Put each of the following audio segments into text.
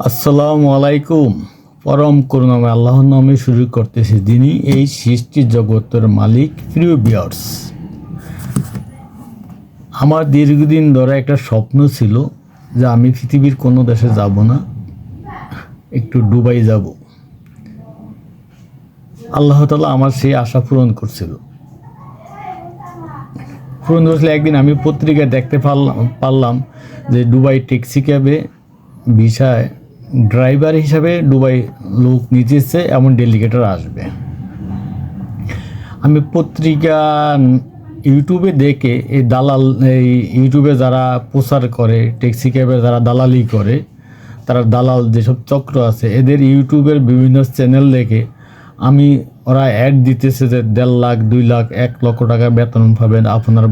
আসসালামু আলাইকুম। পরম করুণাময় আল্লাহর নামে শুরু করতেছি যিনি এই সৃষ্টি জগতের মালিক প্রিয় বিয়ার্স আমার দীর্ঘদিন ধরে একটা স্বপ্ন ছিল যে আমি পৃথিবীর কোনো দেশে যাব না, একটু ডুবাই যাব। আল্লাহ তালা আমার সেই আশা পূরণ করছিল। পূরণ করছিল একদিন আমি পত্রিকায় দেখতে পারলাম পারলাম যে দুবাই ট্যাক্সি ক্যাবে ভিসায় ড্রাইভার হিসাবে দুবাই লোক নিতে নিতেছে এমন ডেলিগেটর আসবে। আমি পত্রিকা ইউটিউবে দেখে এই দালাল, এই ইউটিউবে যারা প্রচার করে, ট্যাক্সি ক্যাবে যারা দালালি করে, তারা দালাল যেসব চক্র আছে, এদের ইউটিউবের বিভিন্ন চ্যানেল দেখে আমি, ওরা অ্যাড দিতেছে যে দেড় লাখ, দুই লাখ, এক লক্ষ টাকা বেতন পাবেন আপনার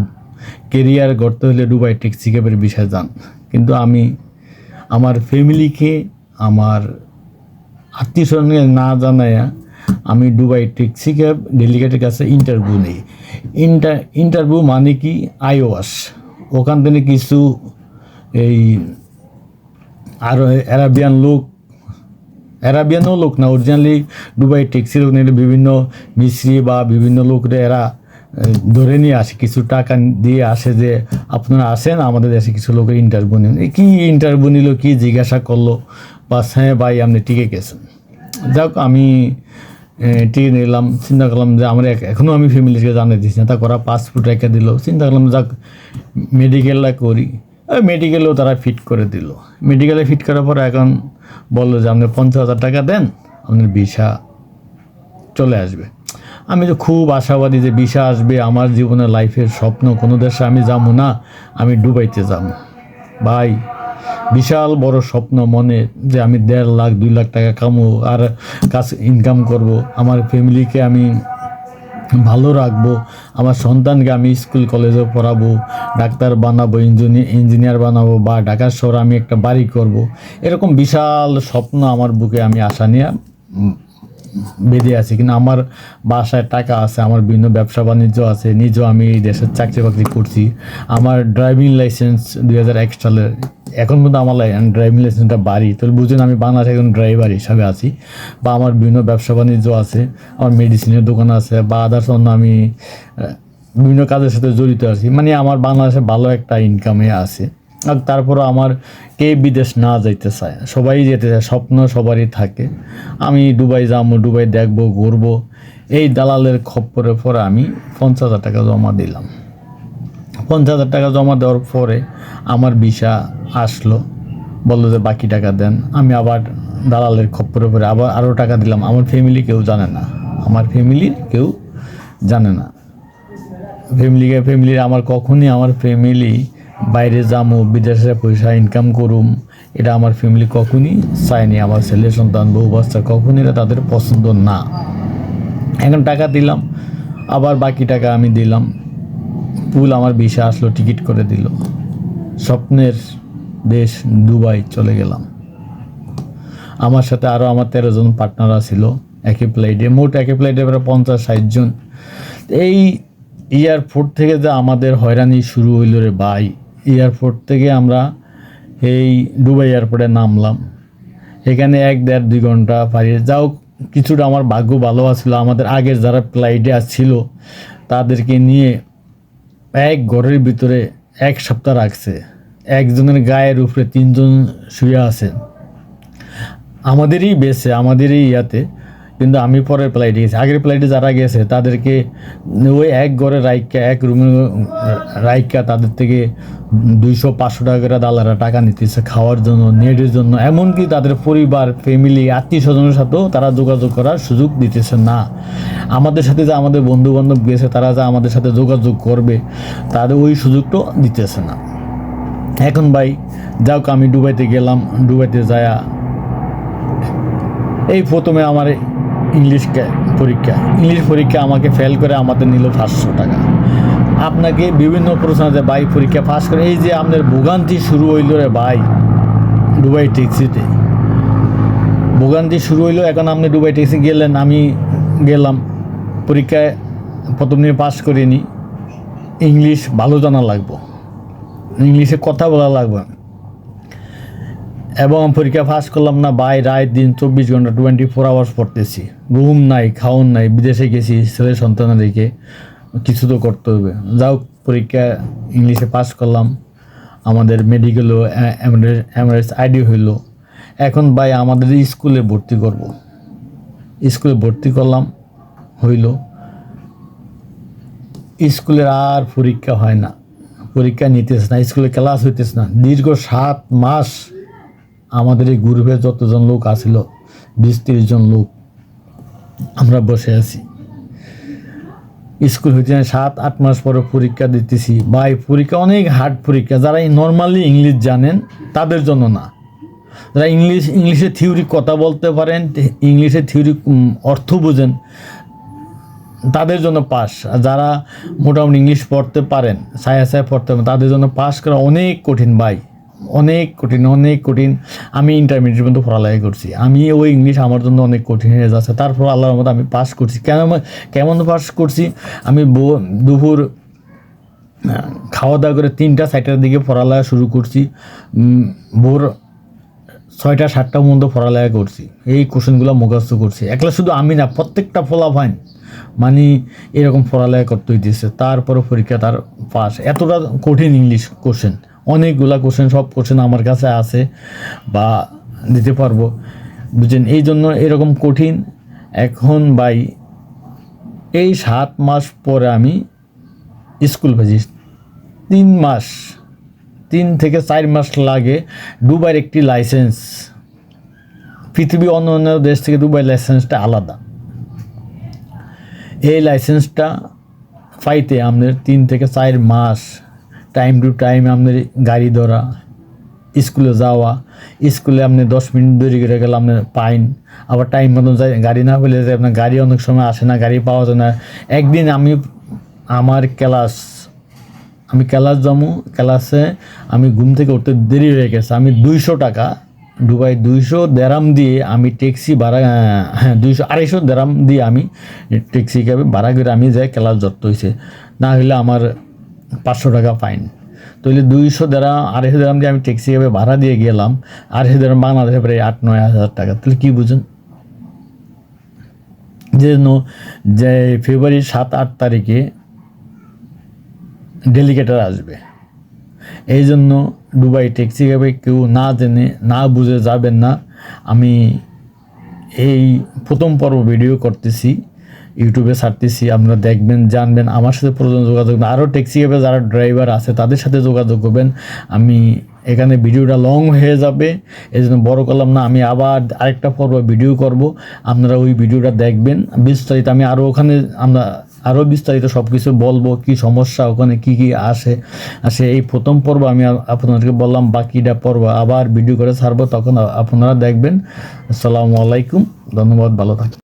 কেরিয়ার গড়তে হলে দুবাই ট্যাক্সি ক্যাবের বিষয়ে যান। কিন্তু আমি আমার ফ্যামিলিকে আমার আত্মীয় স্বজনকে না জানাইয়া আমি দুবাই ট্যাক্সি ক্যাব ডেলিগেটের কাছে ইন্টারভিউ নেই। ইন্টার ইন্টারভিউ মানে কি? আইওয়াস ওখান থেকে কিছু এই আরও অ্যারাবিয়ান লোক অ্যারাবিয়ানও লোক না অরিজিনালি দুবাই ট্যাক্সি লোক নিয়ে বিভিন্ন মিস্ত্রি বা বিভিন্ন লোকরা এরা ধরে নিয়ে আসে। কিছু টাকা দিয়ে আসে যে আপনারা আসেন, আমাদের দেশে কিছু লোকের ইন্টারভিউ নেন। কী ইন্টারভিউ নিল, কী জিজ্ঞাসা করল? বা হ্যাঁ ভাই, আপনি টিকে গেছেন। যাক, আমি টিকে নিলাম, চিন্তা করলাম যে আমরা এখনও আমি ফ্যামিলিকে জানিয়ে দিচ্ছি না, তা করা পাসপোর্ট রেখে দিল। চিন্তা করলাম, যাক মেডিকেলটা করি। মেডিকেলেও তারা ফিট করে দিল। মেডিকেলে ফিট করার পর এখন বলল যে, আপনি পঞ্চাশ হাজার টাকা দেন, আপনার ভিসা চলে আসবে। আমি তো খুব আশাবাদী যে ভিসা আসবে, আমার জীবনের লাইফের স্বপ্ন, কোনো দেশে আমি যাব না, আমি ডুবাইতে যাব। ভাই বিশাল বড় স্বপ্ন মনে যে আমি দেড় লাখ, দুই লাখ টাকা কামো আর কাজ ইনকাম করব। আমার ফ্যামিলিকে আমি ভালো রাখব। আমার সন্তানকে আমি স্কুল কলেজে পড়াবো। ডাক্তার বানাবো ইঞ্জিনিয়ার ইঞ্জিনিয়ার বানাবো বা ঢাকার শহরে আমি একটা বাড়ি করব। এরকম বিশাল স্বপ্ন আমার বুকে আমি আশা নিয়ে বেঁধে আছি, কিন্তু আমার বাসায় টাকা আছে, আমার বিভিন্ন ব্যবসা বাণিজ্য আছে, নিজেও আমি দেশের চাকরি বাকরি করছি। আমার ড্রাইভিং লাইসেন্স দুই হাজার এক সালের এখন পর্যন্ত আমার ড্রাইভিং লাইসেন্সটা বাড়ি তাহলে বুঝুন আমি বাংলাদেশে একজন ড্রাইভার হিসাবে আছি, বা আমার বিভিন্ন ব্যবসা বাণিজ্য আছে, আমার মেডিসিনের দোকান আছে, বা আদার্স অন্য আমি বিভিন্ন কাজের সাথে জড়িত আছি মানে আমার বাংলাদেশে ভালো একটা ইনকামে আছে। আর তারপরও আমার কে বিদেশ না যাইতে চায়। সবাই যেতে চায়, স্বপ্ন সবারই থাকে। আমি দুবাই যাব, দুবাই দেখব, ঘুরবো। এই দালালের খপ্পরে পরে আমি পঞ্চাশ হাজার টাকা জমা দিলাম। পঞ্চাশ হাজার টাকা জমা দেওয়ার পরে আমার ভিসা আসলো। বলল যে, বাকি টাকা দেন। আমি আবার দালালের খপ্পরে পরে আবার আরও টাকা দিলাম। আমার ফ্যামিলি কেউ জানে না। আমার ফ্যামিলির কেউ জানে না। ফ্যামিলিকে ফ্যামিলির আমার কখনই আমার ফ্যামিলি বাইরে যামু, বিদেশে পয়সা ইনকাম করুম, এটা আমার ফ্যামিলি কখনই চায়নি আমার ছেলে, সন্তান, বউ, বাচ্চা কখনই এটা তাদের পছন্দ না। এখন টাকা দিলাম, আবার বাকি টাকা আমি দিলাম। পুল আমার ভিসা আসলো, টিকিট করে দিল। স্বপ্নের দেশ দুবাই চলে গেলাম। আমার সাথে আরও আমার তেরো জন পার্টনার ছিল একই ফ্লাইটে মোট একই ফ্লাইটে প্রায় পঞ্চাশ, ষাট জন। এই এয়ারপোর্ট থেকে যে আমাদের হয়রানি শুরু হইল রে ভাই এয়ারপোর্ট থেকে আমরা এই দুবাই এয়ারপোর্টে নামলাম। এখানে এক দেড় দুই ঘণ্টা পারি যাও কিছুটা আমার ভাগ্য ভালো আছিল। আমাদের আগের যারা ফ্লাইটে আসছিল, তাদেরকে নিয়ে এক ঘরের ভিতরে এক সপ্তাহ রাখছে। একজনের গায়ের উপরে তিনজন শুয়ে আছে। আমাদেরই বেসে আমাদেরই ইয়াতে কিন্তু আমি পরের ফ্লাইটে গেছি। আগের প্লাইটে যারা গেছে, তাদেরকে ওই এক ঘরে রাইকা এক রুমে রাইকা তাদের থেকে দুইশো, পাঁচশো টাকা করে দালারা টাকা নিতেছে খাওয়ার জন্য, নেটের জন্য। এমনকি তাদের পরিবার ফ্যামিলি আত্মীয় স্বজনের সাথেও তারা যোগাযোগ করার সুযোগ দিতেছে না। আমাদের সাথে যে আমাদের বন্ধু বান্ধব গেছে, তারা যা আমাদের সাথে যোগাযোগ করবে, তাদের ওই সুযোগটাও দিতেছে না। এখন ভাই যাওক আমি ডুবাইতে গেলাম ডুবাইতে যায়া এই প্রথমে আমার ইংলিশ পরীক্ষা ইংলিশ পরীক্ষা আমাকে ফেল করে আমাদের নিল পাঁচশো টাকা। আপনাকে বিভিন্ন প্রশ্ন আছে, ভাই, পরীক্ষা পাস করে এই যে আপনার ভোগান্তি শুরু হইল রে ভাই ডুবাই ট্যাক্সিতে ভোগান্তি শুরু হইল, এখন আপনি ডুবাই ট্যাক্সি গেলেন, আমি গেলাম। পরীক্ষায় প্রথম দিন পাস করিনি। ইংলিশ ভালো জানা লাগবো। ইংলিশে কথা বলা লাগবে এবং পরীক্ষা পাস করলাম না বাই রাত দিন চব্বিশ ঘণ্টা টোয়েন্টি ফোর আওয়ার্স পড়তেছি। ঘুম নাই, খাওন নাই, বিদেশে গেছি, ছেলে সন্তান রেখে কিছু তো করতে হবে। যাও, পরীক্ষা ইংলিশে পাস করলাম। আমাদের মেডিকেলও এমআরএস আইডি হইল। এখন ভাই, আমাদের স্কুলে ভর্তি করব। স্কুলে ভর্তি করলাম, হইল। স্কুলের আর পরীক্ষা হয় না। পরীক্ষা নিতেছে না স্কুলে ক্লাস হইতেছে না। দীর্ঘ সাত মাস আমাদের এই গ্রুপে যতজন লোক আসিল বিশ তিরিশ জন লোক, আমরা বসে আছি। স্কুল হইতে সাত, আট মাস পরে পরীক্ষা দিতেছি। ভাই পরীক্ষা অনেক হার্ড পরীক্ষা। যারা নর্মালি ইংলিশ জানেন, তাদের জন্য না। যারা ইংলিশ ইংলিশে থিওরি কথা বলতে পারেন ইংলিশে থিওরি অর্থ বোঝেন, তাদের জন্য পাস যারা মোটামুটি ইংলিশ পড়তে পারেন সায়া সায়া পড়তে পারেন, তাদের জন্য পাস করা অনেক কঠিন ভাই। অনেক কঠিন অনেক কঠিন। আমি ইন্টারমিডিয়েট পর্যন্ত পড়ালেখা করছি। আমি ওই ইংলিশ আমার জন্য অনেক কঠিন হয়ে যাচ্ছে। তারপর আল্লাহর মতো আমি পাস করছি। কেন কেমন পাস করছি? আমি দুপুর খাওয়া দাওয়া করে তিনটা, চারটার দিকে পড়ালেখা শুরু করছি। ভোর ছয়টা, সাতটা পর্যন্ত পড়ালেখা করছি। এই কোশ্চেনগুলো মুখস্থ করছি। একলা শুধু আমি না, প্রত্যেকটা ফলা ফাইন মানে এরকম পড়ালেখা করতে হইতেছে। তারপরে পরীক্ষা তার পাস এতটা কঠিন ইংলিশ কোশ্চেন। অনেকগুলা কোশ্চেন সব কোশ্চেন আমার কাছে আছে বা দিতে পারব। বুঝছেন? এই জন্য এরকম কঠিন। এখন ভাই, এই সাত মাস পরে আমি স্কুল পেয়েছি তিন মাস, তিন থেকে চার মাস লাগে দুবার একটি লাইসেন্স পৃথিবী অন্য অন্য দেশ থেকে দুবাই লাইসেন্সটা আলাদা। এই লাইসেন্সটা পাইতে আমাদের তিন থেকে চার মাস টাইম টু টাইম আমাদের গাড়ি ধরা স্কুলে যাওয়া স্কুলে আপনি দশ মিনিট দেরি করে গেলে আপনি পাইন। আবার টাইম মতো যাই গাড়ি না পেলে যে আপনার গাড়ি অনেক সময় আসে না, গাড়ি পাওয়া যায় না। একদিন আমি, আমার ক্লাস আমি ক্লাস যাব ক্লাসে আমি ঘুম থেকে উঠতে দেরি হয়ে গেছে। আমি দুইশো টাকা, দুবাই দুইশো দেরাম দিয়ে আমি ট্যাক্সি ভাড়া হ্যাঁ দুইশো আড়াইশো দেরাম দিয়ে আমি ট্যাক্সি ক্যাবে ভাড়া করে আমি যাই ক্লাস যত হয়েছে না হলে আমার পাঁচশো টাকা ফাইন। তাহলে দুইশো দেরাম আড়াইশো দেরাম দিয়ে আমি ট্যাক্সি ক্যাবে ভাড়া দিয়ে গেলাম। আড়াইশো দেরাম বাংলাদেশে প্রায় আট নয় হাজার টাকা। তাহলে কী বুঝুন? যে যে ফেব্রুয়ারি সাত, আট তারিখে ডেলিগেটার আসবে। এই জন্য দুবাই ট্যাক্সি ক্যাবে কেউ না জেনে, না বুঝে যাবেন না। আমি এই প্রথম পর্ব ভিডিও করতেছি। ইউটিউবে ছাড়তেছি, আপনারা দেখবেন, জানবেন, আমার সাথে প্রয়োজন যোগাযোগ আরও ট্যাক্সি ক্যাবে যারা ড্রাইভার আছে, তাদের সাথে যোগাযোগ করবেন। আমি এখানে ভিডিওটা লং হয়ে যাবে, এই জন্য বড় করলাম না, আমি আবার আরেকটা পর্ব ভিডিও করব। আপনারা ওই ভিডিওটা দেখবেন। বিস্তারিত আমি আরও ওখানে, আমরা আরও বিস্তারিত সব কিছু বলব, কি সমস্যা, ওখানে কি কি আসে। আসে এই প্রথম পর্ব আমি আপনাদেরকে বললাম, বাকিটা পর্ব আবার ভিডিও করে ছাড়বো, তখন আপনারা দেখবেন। আসসালামু আলাইকুম, ধন্যবাদ, ভালো থাকুন